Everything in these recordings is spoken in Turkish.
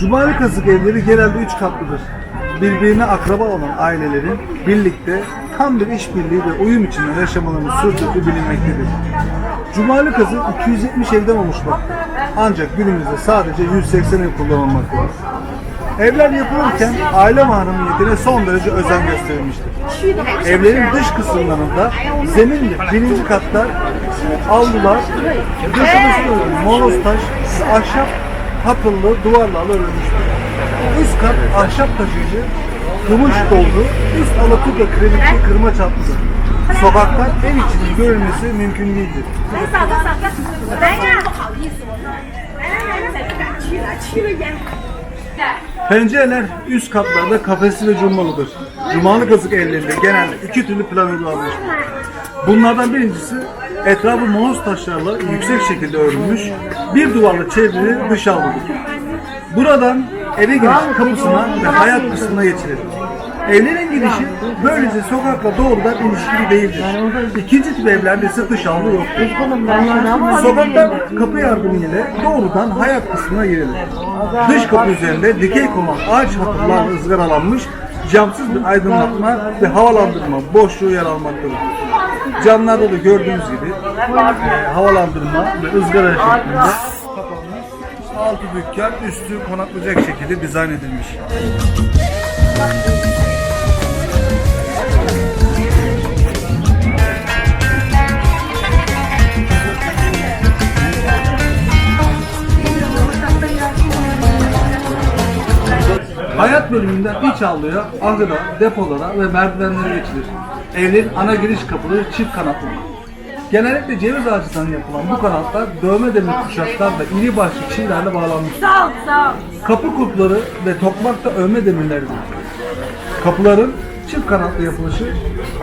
Cumali Kazık evleri genelde üç katlıdır. Birbirine akraba olan ailelerin birlikte tam bir işbirliği ve uyum içinde yaşamalarını sürdürdüğü bilinmektedir. Cumali Kazık 270 evden oluşmaktadır. Ancak günümüzde sadece 180 ev kullanılmaktadır. Evler yapılırken aile mahremiyetine son derece özen gösterilmiştir. Evlerin dış kısımlarında zeminli birinci katta avlular, döşemesi moloz taş ve ahşap kapıllı duvarlarla örülmüştür. Üst kat ahşap taşıyıcı, gümüş doldu, üst alaturka kredikli kırma çatlıdır. Sokaktan ev içinin görülmesi mümkün değildir. Pencereler üst katlarda kafesli ve cumalıdır. Cumalı kazık evlerinde genelde iki türlü plan uygulanmıştır. Bunlardan birincisi etrafı moloz taşlarla yüksek şekilde örülmüş bir duvarla çevrili dış avludur. Buradan eve giriş kapısına ve hayat kısmına geçilir. Evlerin girişi böylece sokakla doğrudan ilişkili değildir. İkinci tip evlerde ise dış avlu yoktur. Sokaktan kapı yardımıyla doğrudan hayat kısmına girilir. Dış kapı üzerinde dikey konan ağaç hatırlarla ızgaralanmış camsız bir aydınlatma ve havalandırma boşluğu yer almaktadır. Camlarda da gördüğünüz gibi e, havalandırma ve ızgara şeklinde. Altı dükkan, üstü konaklayacak şekilde dizayn edilmiş. Bölümünden iç avluya, ahıra, depolara ve merdivenlere geçilir. Evlerin ana giriş kapıları çift kanatlıdır. Genellikle ceviz ağacından yapılan bu kanatlar dövme demir kuşaklarla iri başlı çivilerle bağlanmıştır. 扫扫。Kapı kulpları ve tokmakta övme demirleridir. Kapıların çift kanatlı yapılışı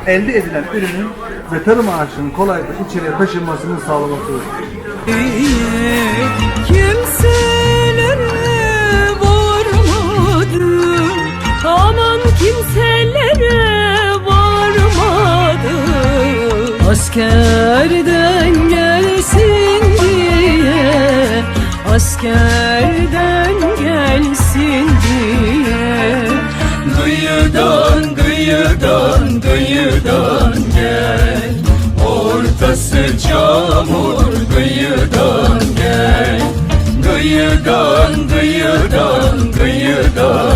elde edilen ürünün ve tarım ağaçlarının kolaylıkla içeriye taşınmasını sağlamaktadır. Kimselere Aman kimselere varmadım. Askerden gelsin diye Askerden gelsin diye. Kıyıdan kıyıdan kıyıdan gel. Ortası çamur kıyıdan gel. Kıyıdan kıyıdan kıyıdan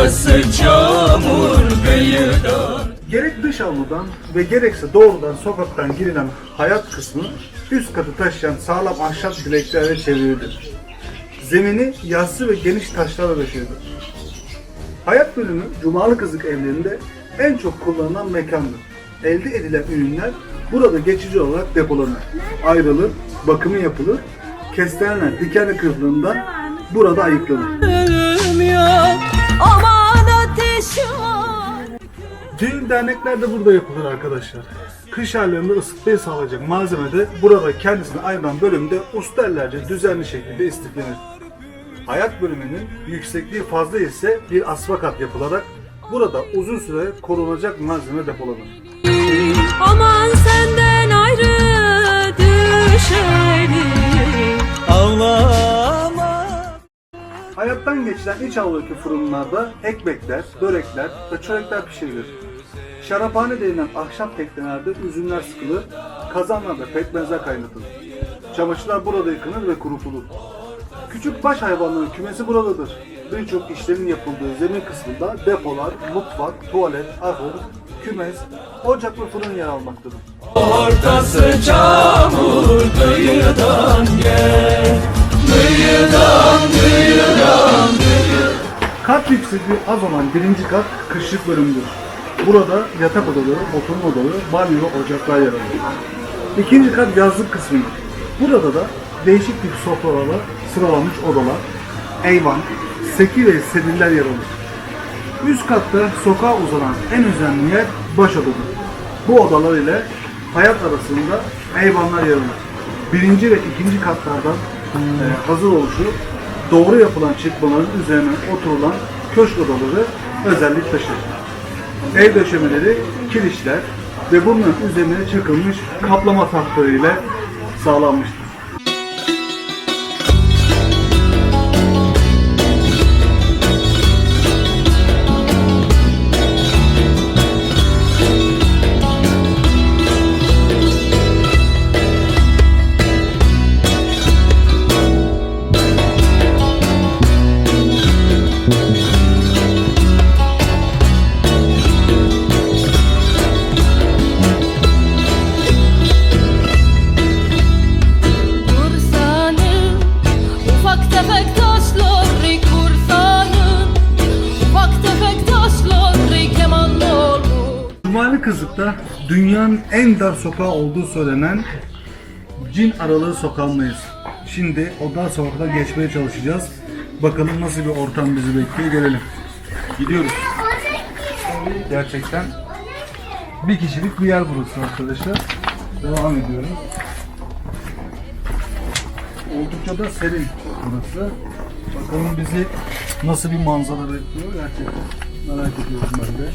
Ortası çamur kıyıdan Gerek dış avludan ve gerekse doğrudan sokaktan girilen hayat kısmı üst katı taşıyan sağlam ahşap direklerle çevrilidir. Zemini yassı ve geniş taşlarla döşelidir. Hayat bölümü Cumalı Kızık evlerinde en çok kullanılan mekandır. Elde edilen ürünler burada geçici olarak depolanır, ayrılır, bakımı yapılır, kestane dikenli kırıklığından burada ayıklanır. Aman ateşim var Düğün dernekler de burada yapılır arkadaşlar. Kış aylarında ısıtmayı sağlayacak malzeme de burada kendisine ayrılan bölümde usterlerce düzenli şekilde istiflenir. Hayat bölümünün yüksekliği fazla ise bir asfakat yapılarak burada uzun süre korunacak malzeme depolanır. Aman senden ayrı düşelim Ağlama Hayattan geçilen iç avludaki fırınlarda ekmekler, börekler ve çörekler pişirilir. Şaraphane denilen ahşap teknelerde üzümler sıkılır, kazanlarda pekmezler kaynatılır. Çamaşırlar burada yıkanır ve kurutulur. Küçük baş hayvanların kümesi buradadır. Birçok işlerin yapıldığı zemin kısmında depolar, mutfak, tuvalet, ahır, kümes, ocak ve fırın yer almaktadır. Ortası çamur kıyıdan gel Kıyıdan kıyıdan Kat yüksekliği az olan birinci kat kışlık bölümdür. Burada yatak odaları, oturma odaları, banyo ve ocaklar yer alır. İkinci kat yazlık kısmıdır. Burada da değişik tip sofralarla sıralanmış odalar, eyvan, seki ve sediller yer alır. Üst katta sokağa uzanan en önemli yer baş odadır. Bu odalar ile hayat arasında eyvanlar yer alır. Birinci ve ikinci katlardan e, hazır oluşu doğru yapılan çıkmaların üzerine oturulan köşk odaları özellik taşır. Ev döşemeleri kirişler ve bunların üzerine çakılmış kaplama tahtları ile sağlanmıştır. Dünyanın en dar sokağı olduğu söylenen Cin Aralığı sokağındayız. Şimdi o dar sokaktan geçmeye çalışacağız. Bakalım nasıl bir ortam bizi bekliyor görelim. Gidiyoruz. Gerçekten bir kişilik bir yer burası arkadaşlar. Devam ediyoruz. Oldukça da serin burası. Bakalım bizi nasıl bir manzara bekliyor gerçekten merak ediyorum ben de.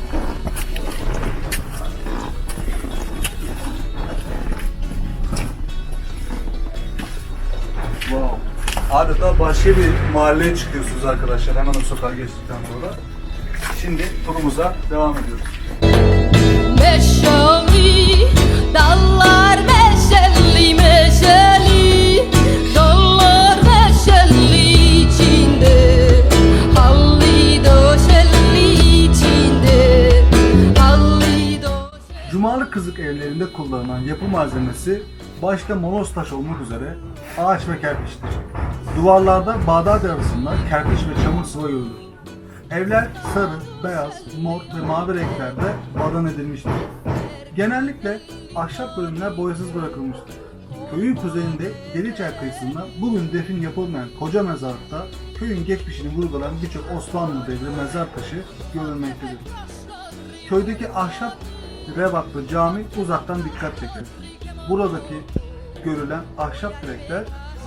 Adeta başka bir mahalleye çıkıyorsunuz arkadaşlar. Hemen o sokağa geçtikten sonra. Şimdi turumuza devam ediyoruz. Meşeli, dallar meşeli meşeli Dallar meşeli içinde. Halli döşeli içinde. Halli döşeli Cumalı kızık evlerinde kullanılan yapı malzemesi başta monos taş olmak üzere ağaç ve kerpiçtir. Duvarlarda Bağdat arasında kerpiç ve çamur sıva görülür. Evler sarı, beyaz, mor ve mavi renklerde badan edilmiştir. Genellikle ahşap bölümler boyasız bırakılmıştır. Köyün kuzeyinde Yeniçer kıyısında bugün defin yapılmayan koca mezarlıkta köyün geçmişini vurgulayan birçok Osmanlı devri mezar taşı görülmektedir. Köydeki ahşap revaklı cami uzaktan dikkat çeker. Buradaki görülen ahşap direkler,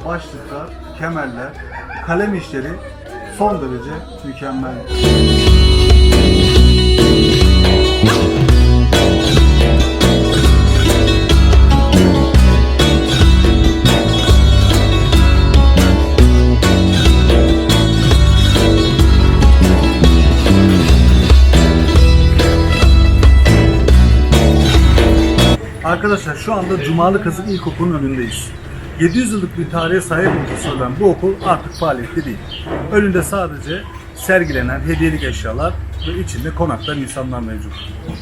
başlıklar, kemerler, kalem işleri son derece mükemmel. Arkadaşlar şu anda Cumalı Kazık İlkokulu'nun önündeyiz. 700 yıllık bir tarihe sahip olduğu söylenen bu okul artık faaliyette değil. Önünde sadece sergilenen hediyelik eşyalar ve içinde konaklayan insanlar mevcut.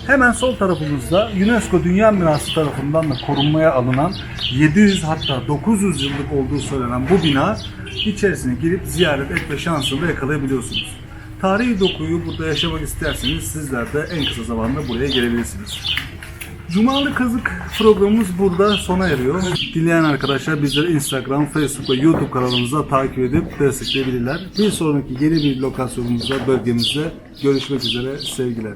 Hemen sol tarafımızda UNESCO Dünya Mirası tarafından da korunmaya alınan 700 hatta 900 yıllık olduğu söylenen bu bina içerisine girip ziyaret etme şansını da yakalayabiliyorsunuz. Tarihi dokuyu burada yaşamak isterseniz sizler de en kısa zamanda buraya gelebilirsiniz. Cumalı Kazık programımız burada sona eriyor. Dileyen arkadaşlar bizleri Instagram, Facebook ve YouTube kanalımızda takip edip destekleyebilirler. Bir sonraki yeni bir lokasyonumuzda, bölgemizde görüşmek üzere. Sevgiler.